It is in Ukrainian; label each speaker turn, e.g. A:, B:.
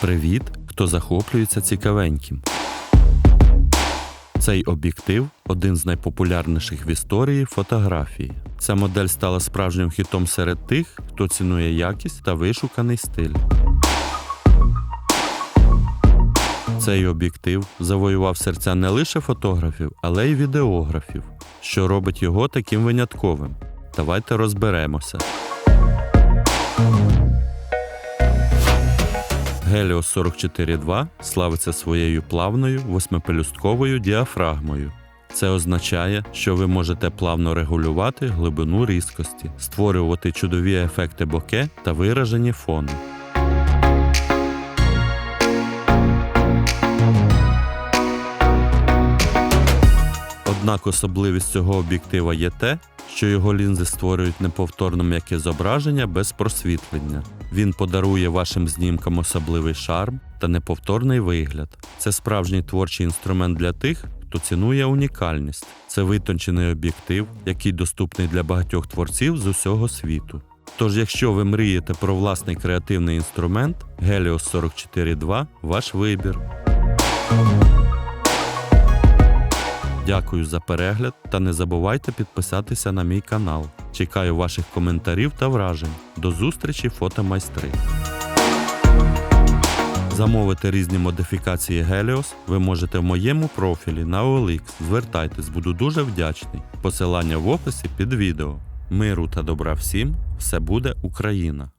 A: Привіт, хто захоплюється цікавеньким. Цей об'єктив один з найпопулярніших в історії фотографії. Ця модель стала справжнім хітом серед тих, хто цінує якість та вишуканий стиль. Цей об'єктив завоював серця не лише фотографів, але й відеографів, що робить його таким винятковим. Давайте розберемося. Helios 44.2 славиться своєю плавною восьмипелюстковою діафрагмою. Це означає, що ви можете плавно регулювати глибину різкості, створювати чудові ефекти боке та виражені фони. Однак особливість цього об'єктива є те, що його лінзи створюють неповторно м'яке зображення без просвітлення. Він подарує вашим знімкам особливий шарм та неповторний вигляд. Це справжній творчий інструмент для тих, хто цінує унікальність. Це витончений об'єктив, який доступний для багатьох творців з усього світу. Тож, якщо ви мрієте про власний креативний інструмент, Helios 44.2 ваш вибір. Дякую за перегляд та не забувайте підписатися на мій канал. Чекаю ваших коментарів та вражень. До зустрічі фотомайстри. Замовити різні модифікації Helios ви можете в моєму профілі на OLX. Звертайтесь, буду дуже вдячний. Посилання в описі під відео. Миру та добра всім, все буде Україна!